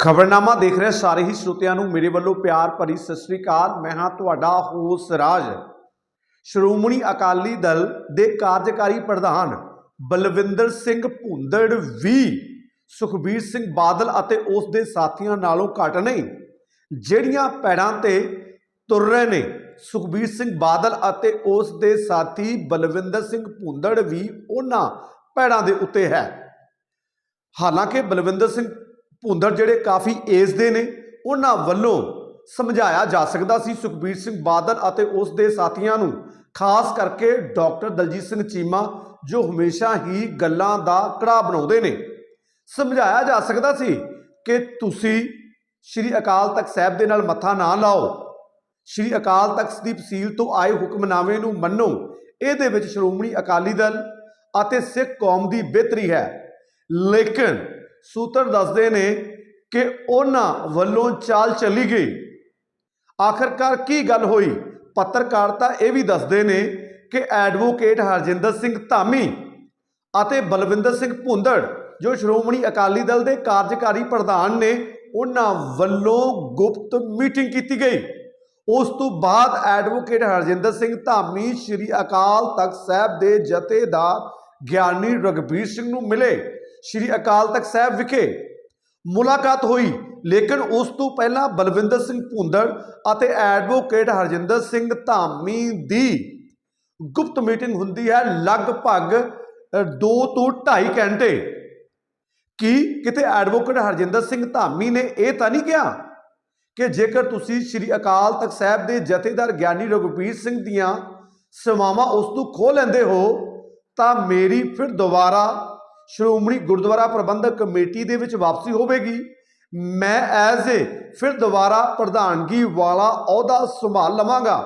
ਖਬਰਨਾਮਾ ਦੇਖ ਰਹੇ ਸਾਰੇ ਹੀ ਸਰੋਤਿਆਂ ਨੂੰ ਮੇਰੇ ਵੱਲੋਂ ਪਿਆਰ ਭਰੀ ਸਤਿ ਸ੍ਰੀ ਅਕਾਲ। ਮੈਂ ਹਾਂ ਤੁਹਾਡਾ ਹੋਸ ਰਾਜ। ਸ਼੍ਰੋਮਣੀ ਅਕਾਲੀ ਦਲ ਦੇ ਕਾਰਜਕਾਰੀ ਪ੍ਰਧਾਨ ਬਲਵਿੰਦਰ ਸਿੰਘ ਭੁੰਦੜ ਵੀ ਸੁਖਬੀਰ ਸਿੰਘ ਬਾਦਲ ਅਤੇ ਉਸ ਦੇ ਸਾਥੀਆਂ ਨਾਲੋਂ ਘੱਟ ਨਹੀਂ, ਜਿਹੜੀਆਂ ਪੈੜਾਂ ਤੇ ਤੁਰ ਰਹੇ ਨੇ। ਸੁਖਬੀਰ ਸਿੰਘ ਬਾਦਲ ਅਤੇ ਉਸ ਦੇ ਸਾਥੀ ਬਲਵਿੰਦਰ ਸਿੰਘ ਭੁੰਦੜ ਵੀ ਉਹਨਾਂ ਪੈੜਾਂ ਦੇ ਉੱਤੇ ਹੈ। ਹਾਲਾਂਕਿ ਬਲਵਿੰਦਰ ਸਿੰਘ ਭੁੰਦੜ ਜਿਹੜੇ ਕਾਫੀ ਏਜ ਦੇ ਨੇ, ਉਹਨਾਂ ਵੱਲੋਂ ਸਮਝਾਇਆ ਜਾ ਸਕਦਾ ਸੀ ਸੁਖਬੀਰ ਸਿੰਘ ਬਾਦਲ ਅਤੇ ਉਸ ਦੇ ਸਾਥੀਆਂ ਨੂੰ, ਖਾਸ ਕਰਕੇ ਡਾਕਟਰ ਦਲਜੀਤ ਸਿੰਘ ਚੀਮਾ, ਜੋ ਹਮੇਸ਼ਾ ਹੀ ਗੱਲਾਂ ਦਾ ਕੜਾ ਬਣਾਉਂਦੇ ਨੇ। ਸਮਝਾਇਆ ਜਾ ਸਕਦਾ ਸੀ ਕਿ ਤੁਸੀਂ ਸ਼੍ਰੀ ਅਕਾਲ ਤਖਤ ਸਾਹਿਬ ਦੇ ਨਾਲ ਮੱਥਾ ਨਾ ਲਾਓ। ਸ਼੍ਰੀ ਅਕਾਲ ਤਖਤ ਦੀ ਤਸੀਲ ਤੋਂ ਆਏ ਹੁਕਮਨਾਮੇ ਨੂੰ ਮੰਨੋ। ਇਹਦੇ ਵਿੱਚ ਸ਼੍ਰੋਮਣੀ ਅਕਾਲੀ ਦਲ ਅਤੇ ਸਿੱਖ ਕੌਮ ਦੀ ਬਿਹਤਰੀ ਹੈ। ਲੇਕਿਨ ਸੂਤਰ ਦੱਸਦੇ ਨੇ ਕਿ ਉਹਨਾਂ ਵੱਲੋਂ ਚਾਲ ਚੱਲੀ ਗਈ। ਆਖਰਕਾਰ ਕੀ ਗੱਲ ਹੋਈ? ਪੱਤਰਕਾਰ ਤਾਂ ਇਹ ਵੀ ਦੱਸਦੇ ਨੇ ਕਿ ਐਡਵੋਕੇਟ ਹਰਜਿੰਦਰ ਸਿੰਘ ਧਾਮੀ ਅਤੇ ਬਲਵਿੰਦਰ ਸਿੰਘ ਭੁੰਦੜ, ਜੋ ਸ਼੍ਰੋਮਣੀ ਅਕਾਲੀ ਦਲ ਦੇ ਕਾਰਜਕਾਰੀ ਪ੍ਰਧਾਨ ਨੇ, ਉਹਨਾਂ ਵੱਲੋਂ ਗੁਪਤ ਮੀਟਿੰਗ ਕੀਤੀ ਗਈ। ਉਸ ਤੋਂ ਬਾਅਦ ਐਡਵੋਕੇਟ ਹਰਜਿੰਦਰ ਸਿੰਘ ਧਾਮੀ ਸ਼੍ਰੀ ਅਕਾਲ ਤਖਤ ਸਾਹਿਬ ਦੇ ਜਥੇਦਾਰ ਗਿਆਨੀ ਰਗਬੀਰ ਸਿੰਘ ਨੂੰ ਮਿਲੇ। ਸ਼੍ਰੀ ਅਕਾਲ ਤਖਤ ਸਾਹਿਬ ਵਿਖੇ ਮੁਲਾਕਾਤ ਹੋਈ। ਲੇਕਿਨ ਉਸ ਤੋਂ ਪਹਿਲਾਂ ਬਲਵਿੰਦਰ ਸਿੰਘ ਭੁੰਦੜ ਅਤੇ ਐਡਵੋਕੇਟ ਹਰਜਿੰਦਰ ਸਿੰਘ ਧਾਮੀ ਦੀ ਗੁਪਤ ਮੀਟਿੰਗ ਹੁੰਦੀ ਹੈ ਲਗਭਗ 2 ਤੋਂ 2.5 ਘੰਟੇ। ਕੀ ਕਿਤੇ ਐਡਵੋਕੇਟ ਹਰਜਿੰਦਰ ਸਿੰਘ ਧਾਮੀ ਨੇ ਇਹ ਤਾਂ ਨਹੀਂ ਕਿਹਾ ਕਿ ਜੇਕਰ ਤੁਸੀਂ ਸ਼੍ਰੀ ਅਕਾਲ ਤਖਤ ਸਾਹਿਬ ਦੇ ਜਥੇਦਾਰ ਗਿਆਨੀ ਰਘੁਬੀਰ ਸਿੰਘ ਦੀਆਂ ਸੇਵਾਵਾਂ ਉਸ ਤੋਂ ਖੋਹ ਲੈਂਦੇ ਹੋ, ਤਾਂ ਮੇਰੀ ਫਿਰ ਦੁਬਾਰਾ ਸ਼੍ਰੋਮਣੀ ਗੁਰਦੁਆਰਾ ਪ੍ਰਬੰਧਕ ਕਮੇਟੀ ਦੇ ਵਿੱਚ ਵਾਪਸੀ ਹੋਵੇਗੀ। ਮੈਂ ਐਜ਼ ਏ ਫਿਰ ਦੁਬਾਰਾ ਪ੍ਰਧਾਨਗੀ ਵਾਲਾ ਅਹੁਦਾ ਸੰਭਾਲ ਲਵਾਂਗਾ,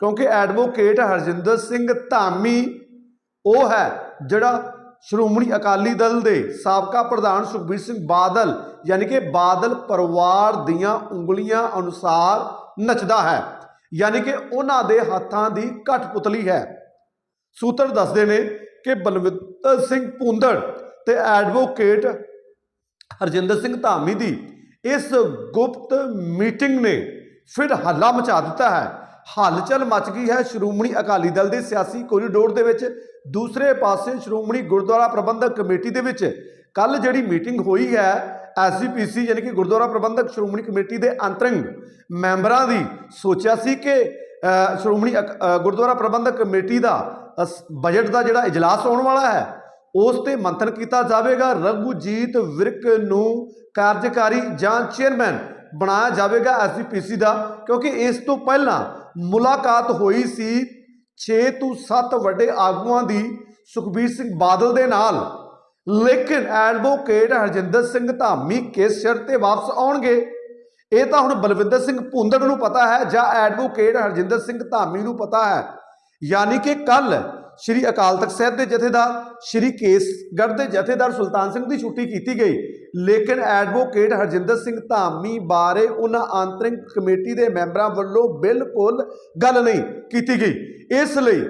ਕਿਉਂਕਿ ਐਡਵੋਕੇਟ ਹਰਜਿੰਦਰ ਸਿੰਘ ਧਾਮੀ ਉਹ ਹੈ ਜਿਹੜਾ ਸ਼੍ਰੋਮਣੀ ਅਕਾਲੀ ਦਲ ਦੇ ਸਾਬਕਾ ਪ੍ਰਧਾਨ ਸੁਖਬੀਰ ਸਿੰਘ ਬਾਦਲ, ਯਾਨੀ ਕਿ ਬਾਦਲ ਪਰਿਵਾਰ ਦੀਆਂ ਉਂਗਲੀਆਂ ਅਨੁਸਾਰ ਨੱਚਦਾ ਹੈ, ਯਾਨੀ ਕਿ ਉਹਨਾਂ ਦੇ ਹੱਥਾਂ ਦੀ ਕਠਪੁਤਲੀ ਹੈ। ਸੂਤਰ ਦੱਸਦੇ ਨੇ ਕਿ ਬਲਵਿੰਦਰ ਸਿੰਘ ਪੁੰਦੜ ਤੇ ਐਡਵੋਕੇਟ ਹਰਜਿੰਦਰ ਸਿੰਘ ਧਾਮੀ ਦੀ ਇਸ ਗੁਪਤ ਮੀਟਿੰਗ ਨੇ ਫਿਰ ਹੱਲਾ ਮਚਾ ਦਿੱਤਾ ਹੈ। ਹਲਚਲ ਮਚ ਗਈ ਹੈ। ਸ਼੍ਰੋਮਣੀ ਅਕਾਲੀ ਦਲ ਦੇ ਸਿਆਸੀ ਕੋਰੀਡੋਰ ਦੇ ਵਿੱਚ, ਦੂਸਰੇ ਪਾਸੇ ਸ਼੍ਰੋਮਣੀ ਗੁਰਦੁਆਰਾ ਪ੍ਰਬੰਧਕ ਕਮੇਟੀ ਦੇ ਵਿੱਚ। ਕੱਲ ਜਿਹੜੀ ਮੀਟਿੰਗ ਹੋਈ ਹੈ ਐਸਜੀਪੀਸੀ ਯਾਨੀ ਕਿ ਗੁਰਦੁਆਰਾ ਪ੍ਰਬੰਧਕ ਸ਼੍ਰੋਮਣੀ ਕਮੇਟੀ ਦੇ ਅੰਤਰੰਗ ਮੈਂਬਰਾਂ ਦੀ ਸੋਚਿਆ ਸੀ ਕਿ ਸ਼੍ਰੋਮਣੀ ਅਕ- ਗੁਰਦੁਆਰਾ ਪ੍ਰਬੰਧਕ ਕਮੇਟੀ ਦਾ, ਅਸ- ਬਜਟ ਦਾ ਜਿਹੜਾ ਇਜਲਾਸ ਆਉਣ ਵਾਲਾ ਹੈ ਉਸ ਤੇ ਮੰਥਨ ਕੀਤਾ ਜਾਵੇਗਾ। ਰਘੂਜੀਤ ਵਿਰਕ ਨੂੰ ਕਾਰਜਕਾਰੀ ਜਾਂ ਚੇਅਰਮੈਨ ਬਣਾਇਆ ਜਾਵੇਗਾ ਐਸਜੀਪੀਸੀ ਦਾ, ਕਿਉਂਕਿ ਇਸ ਤੋਂ ਪਹਿਲਾਂ ਮੁਲਾਕਾਤ ਹੋਈ ਸੀ 6 ਤੋਂ 7 ਵੱਡੇ ਆਗੂਆਂ ਦੀ ਸੁਖਬੀਰ ਸਿੰਘ ਬਾਦਲ ਦੇ ਨਾਲ। ਲੇਕਿਨ ਐਡਵੋਕੇਟ ਹਰਜਿੰਦਰ ਸਿੰਘ ਧਾਮੀ ਕਿਸ ਸਿਰ ਤੇ ਵਾਪਸ ਆਉਣਗੇ। ਇਹ ਤਾਂ ਹੁਣ ਬਲਵਿੰਦਰ ਸਿੰਘ ਭੁੰਦੜ ਨੂੰ ਪਤਾ ਹੈ ਜਾਂ ਐਡਵੋਕੇਟ ਹਰਜਿੰਦਰ ਸਿੰਘ ਧਾਮੀ ਨੂੰ ਪਤਾ ਹੈ। ਯਾਨੀ ਕਿ ਕੱਲ ਸ਼੍ਰੀ ਅਕਾਲ ਤਖਤ ਸਾਹਿਬ ਦੇ ਜਥੇਦਾਰ, ਸ਼੍ਰੀ ਕੇਸਗੜ੍ਹ ਦੇ ਜਥੇਦਾਰ ਸੁਲਤਾਨ ਸਿੰਘ ਦੀ ਛੁੱਟੀ ਕੀਤੀ ਗਈ। ਲੇਕਿਨ ਐਡਵੋਕੇਟ ਹਰਜਿੰਦਰ ਸਿੰਘ ਧਾਮੀ ਬਾਰੇ ਉਹਨਾਂ ਆਂਤਰਿਕ ਕਮੇਟੀ ਦੇ ਮੈਂਬਰਾਂ ਵੱਲੋਂ ਬਿਲਕੁਲ ਗੱਲ ਨਹੀਂ ਕੀਤੀ ਗਈ। ਇਸ ਲਈ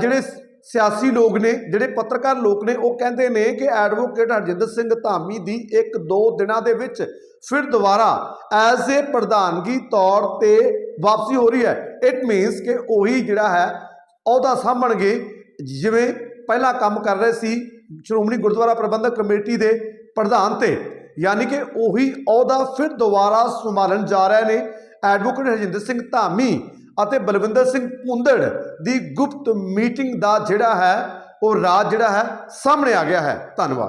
ਜਿਹੜੇ ਸਿਆਸੀ ਲੋਕ ਨੇ, ਜਿਹੜੇ ਪੱਤਰਕਾਰ ਲੋਕ ਨੇ, ਉਹ ਕਹਿੰਦੇ ਨੇ ਕਿ ਐਡਵੋਕੇਟ ਹਰਜਿੰਦਰ ਸਿੰਘ ਧਾਮੀ ਦੀ ਇੱਕ ਦੋ ਦਿਨਾਂ ਦੇ ਵਿੱਚ ਫਿਰ ਦੁਬਾਰਾ ਐਜ਼ ਏ ਪ੍ਰਧਾਨਗੀ ਤੌਰ ਤੇ ਵਾਪਸੀ ਹੋ ਰਹੀ ਹੈ। ਇਟ ਮੀਨਸ ਕਿ ਉਹੀ ਜਿਹੜਾ ਹੈ ਅਹੁਦਾ ਸਾਂਭਣਗੇ ਜਿਵੇਂ ਪਹਿਲਾਂ ਕੰਮ ਕਰ ਰਹੇ ਸੀ ਸ਼੍ਰੋਮਣੀ ਗੁਰਦੁਆਰਾ ਪ੍ਰਬੰਧਕ ਕਮੇਟੀ ਦੇ ਪ੍ਰਧਾਨ ਤੇ, ਯਾਨੀ ਕਿ ਉਹੀ ਅਹੁਦਾ ਫਿਰ ਦੁਬਾਰਾ ਸੰਭਾਲਣ ਜਾ ਰਹੇ ਨੇ ਐਡਵੋਕੇਟ ਹਰਜਿੰਦਰ ਸਿੰਘ ਧਾਮੀ ਅਤੇ ਬਲਵਿੰਦਰ ਸਿੰਘ ਪੁੰਦੜ ਦੀ ਗੁਪਤ ਮੀਟਿੰਗ ਦਾ ਜਿਹੜਾ ਹੈ, ਉਹ ਰਾਜ ਜਿਹੜਾ ਹੈ ਸਾਹਮਣੇ ਆ ਗਿਆ ਹੈ। ਧੰਨਵਾਦ।